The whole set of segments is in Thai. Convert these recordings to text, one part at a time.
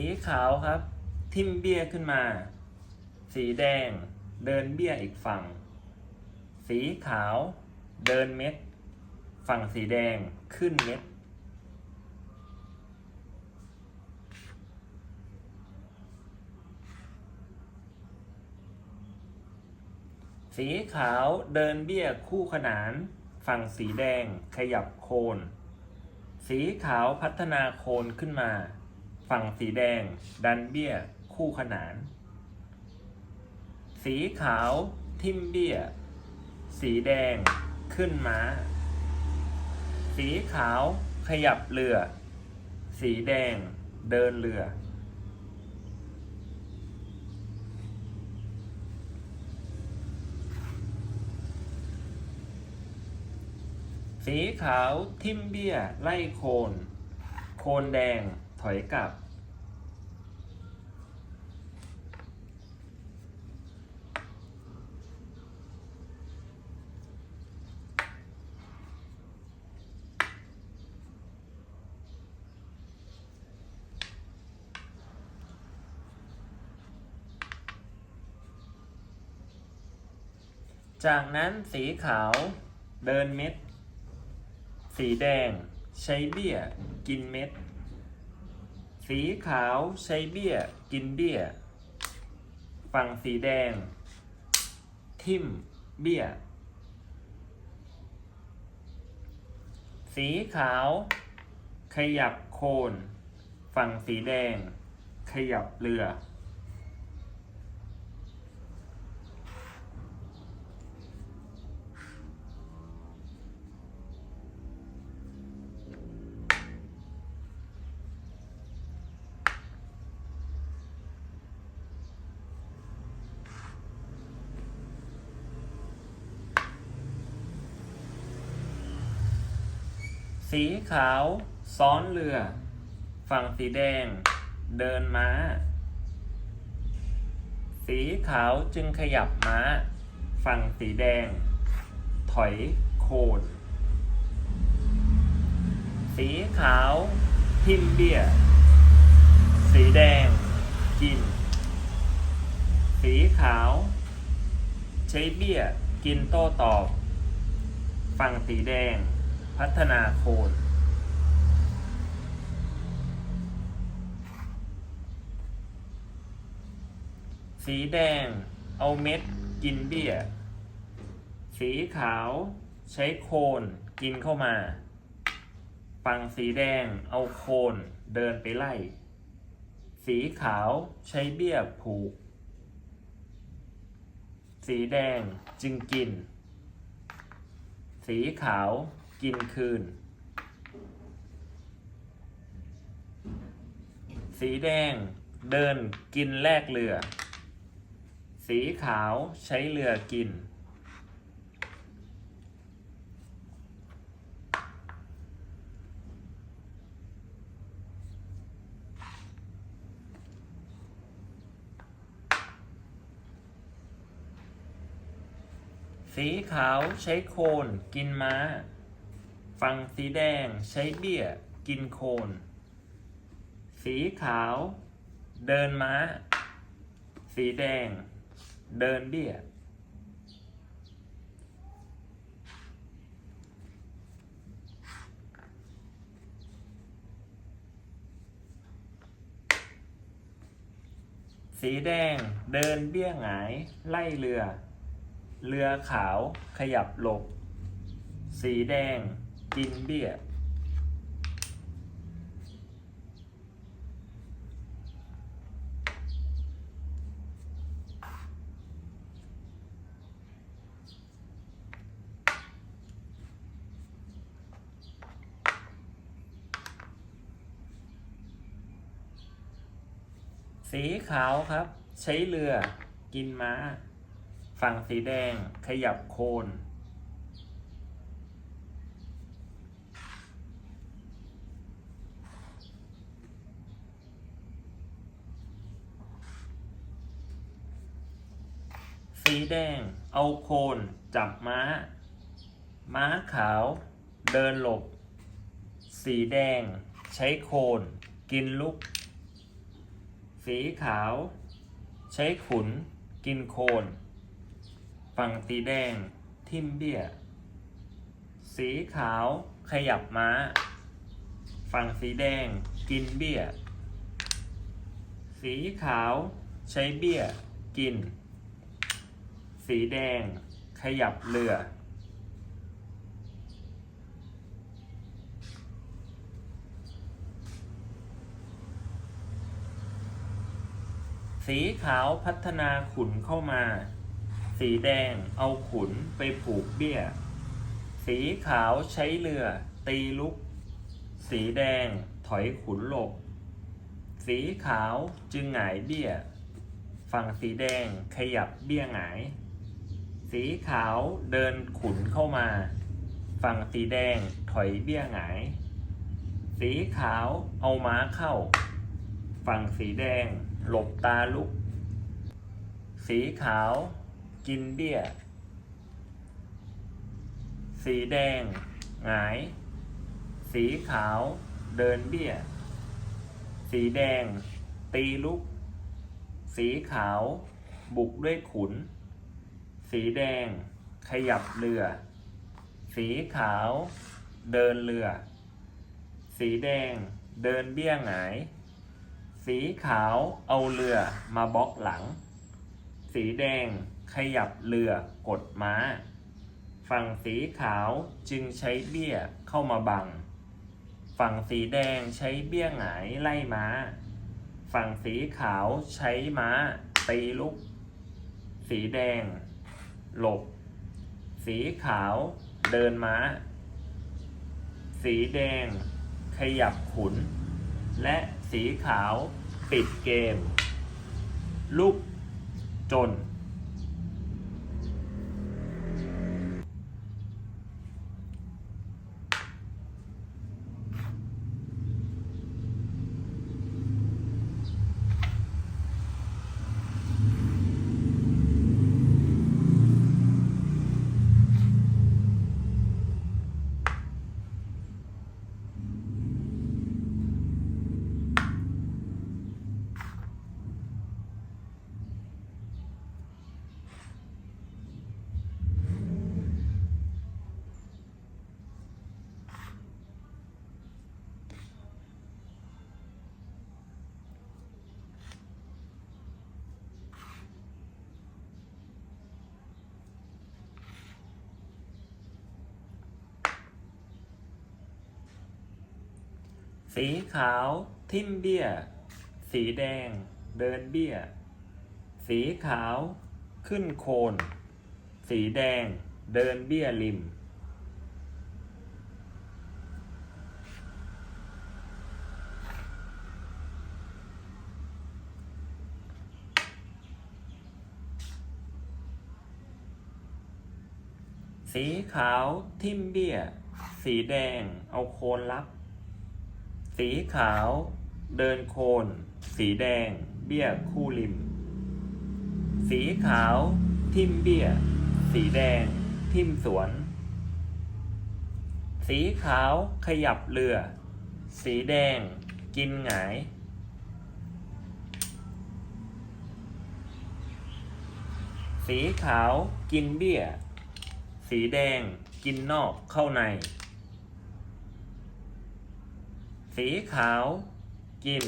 ีขาวครับ ทิมเบี้ยขึ้นมา สีแดง เดินเบี้ยอีกฝั่ง สีขาว เดินเม็ด ฝั่งสีแดงขึ้นเม็ด สีขาวเดินเบี้ยคู่ขนาน ฝั่งสีแดงขยับโคน สีขาวพัฒนาโคนขึ้นมา ฝั่งสีแดง ดันเบี้ย คู่ขนาน สีขาวทิมเบี้ย สีแดงขึ้นม้า สีขาวขยับเรือ สีแดงเดินเรือ สีขาวทิมเบี้ย ไล่โคน โคนแดงถอยกลับ จากนั้นสีขาวเดินเม็ด สีแดงใช้เบี้ย กินเม็ด สีขาวใช้เบี้ย กินเบี้ย ฝั่งสีแดง ทิ่มเบี้ย สีขาว ขยับโคน ฝั่งสีแดง ขยับเรือ สีขาว ซ้อนเรือ ฝั่งสีแดง เดินม้า สีขาวจึงขยับม้า ฝั่งสีแดง ถอยโคนสีขาวทิมเบียสีแดง กิน สีขาว ใช้เบี้ย กินโต้ตอบ ฝั่งสีแดง พัฒนาโคนสีแดง เอาเม็ด กินเบี้ย สีขาวใช้โคนกินเข้ามา ฝั่งสีแดงเอาโคนเดินไปไล่ สีขาวใช้เบี้ยผูก สีแดงจึงกิน สีขาว กินคืน สีแดงเดินกินแลกเรือ สีขาวใช้เรือกิน สีขาวใช้โคนกินม้า ฝั่งสีแดงใช้เบี้ย กินโคน สีขาว เดินม้า สีแดง เดินเบี้ย สีแดงเดินเบี้ยหงาย ไล่เรือ เรือขาวขยับหลบ สีแดง กินเบี้ย สีขาวครับ ใช้เรือ กินม้า ฝั่งสีแดงขยับโคน สีแดง เอาโคน จับม้า ม้าขาว เดินหลบ สีแดง ใช้โคน กินลูกสีขาว ใช้ขุน กินโคน ฝั่งสีแดง ทิมเบี้ย สีขาว ขยับม้า ฝั่งสีแดง กินเบี้ย สีขาว ใช้เบี้ย กิน สีแดง ขยับเรือ สีขาวพัฒนาขุนเข้ามา สีแดงเอาขุนไปผูกเบี้ย สีขาวใช้เรือ ตีลุก สีแดงถอยขุนหลบ สีขาวจึงหงายเบี้ย ฝั่งสีแดงขยับเบี้ยหงาย สีขาวเดินขุนเข้ามา ฝั่งสีแดงถอยเบี้ยหงาย สีขาวเอาม้าเข้า ฝั่งสีแดงหลบตาลุก สีขาวกินเบี้ย สีแดงหงาย สีขาวเดินเบี้ย สีแดงตีลุก สีขาวบุกด้วยขุน สีแดง ขยับเรือ สีขาว เดินเรือ สีแดง เดินเบี้ยหงาย สีขาวเอาเรือมาบล็อกหลัง สีแดงขยับเรือกดม้า ฝั่งสีขาวจึงใช้เบี้ยเข้ามาบัง ฝั่งสีแดงใช้เบี้ยหงายไล่ม้า ฝั่งสีขาวใช้ม้าตีลุก สีแดง หลบ สีขาวเดินม้า สีแดงขยับขุน และสีขาวปิดเกม ลุกจน สีขาวทิมเบี้ย สีแดง เดินเบี้ย สีขาวขึ้นโคน สีแดง เดินเบี้ยริม สีขาวทิมเบี้ย สีแดงเอาโคนรับ สีขาว เดินโคน สีแดง เบี้ยคู่ริม สีขาว ทิมเบี้ย สีแดง ทิมสวน สีขาวขยับเรือ สีแดง กินหงายสีขาวกินเบี้ย สีแดงกินนอกเข้าใน สีขาว กิน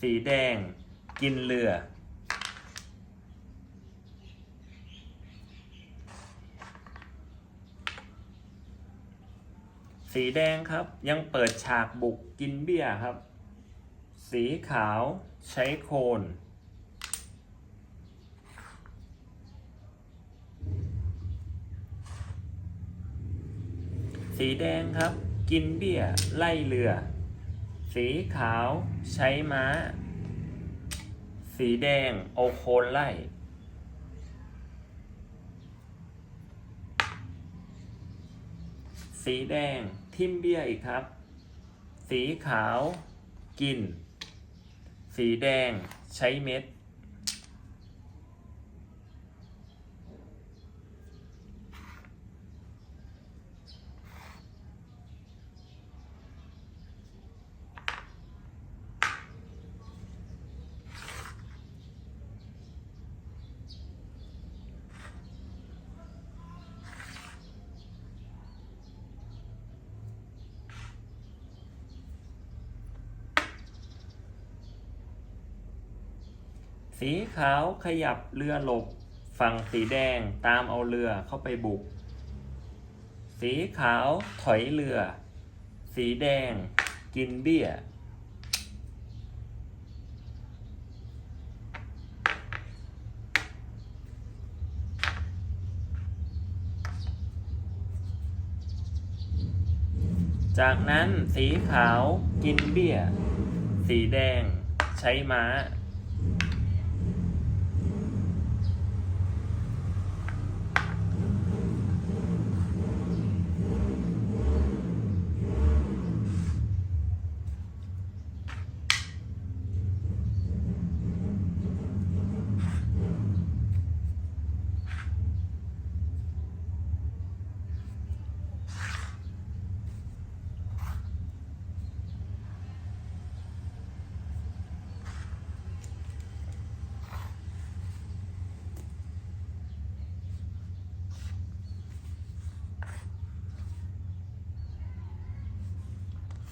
สีแดง กินเรือ สีแดงครับยังเปิดฉากบุกกินเบี้ยครับ สีขาวใช้โคน สีแดงครับ กินเบี้ยไล่เรือ สีขาวใช้ม้า สีแดงเอาโคนไล่ สีแดงทิมเบี้ยอีกครับ สีขาวกิน สีแดงใช้เม็ด สีขาวขยับเรือหลบ ฝั่งสีแดงตามเอาเรือเข้าไปบุก สีขาวถอยเรือ สีแดงกินเบี้ย จากนั้นสีขาวกินเบี้ย สีแดงใช้ม้า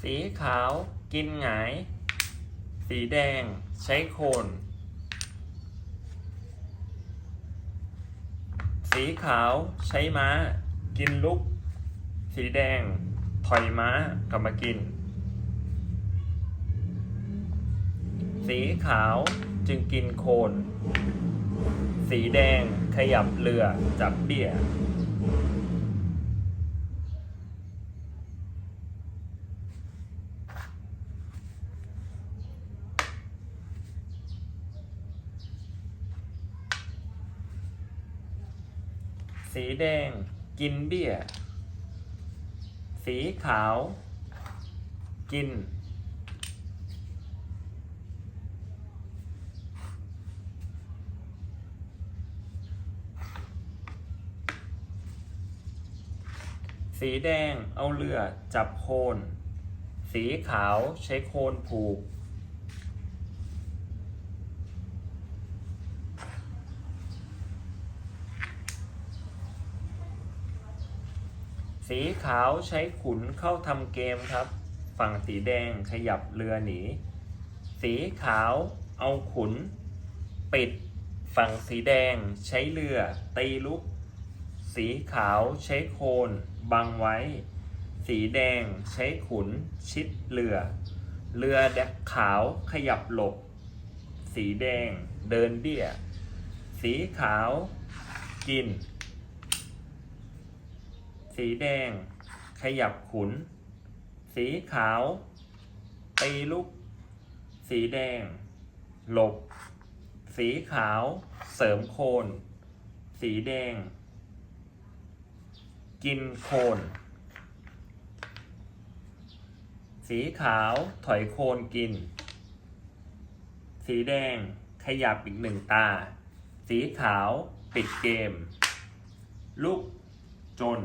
สีขาวกินหงาย สีแดงใช้โคน สีขาวใช้ม้า กินลุก สีแดงถอยม้ากลับมากิน สีขาวจึงกินโคน สีแดงขยับเรือจับเบี้ย สีแดง กินเบี้ย สีขาว กิน สีแดงเอาเรือจับโคน สีขาวใช้โคนผูก สีขาวใช้ขุนเข้าทำเกมครับ ฝั่งสีแดงขยับเรือหนี สีขาวเอาขุน ปิด ฝั่งสีแดงใช้เรือตีลุก สีขาวใช้โคนบังไว้ สีแดงใช้ขุนชิดเรือ เรือแดกขาวขยับหลบ สีแดงเดินเบี้ยสีขาวกิน สีแดง ขยับขุน สีขาว ตีลุก สีแดง หลบ สีขาว เสริมโคน สีแดง กินโคน สีขาวถอยโคนกิน สีแดงขยับอีกหนึ่งตา สีขาวปิดเกมลุกจน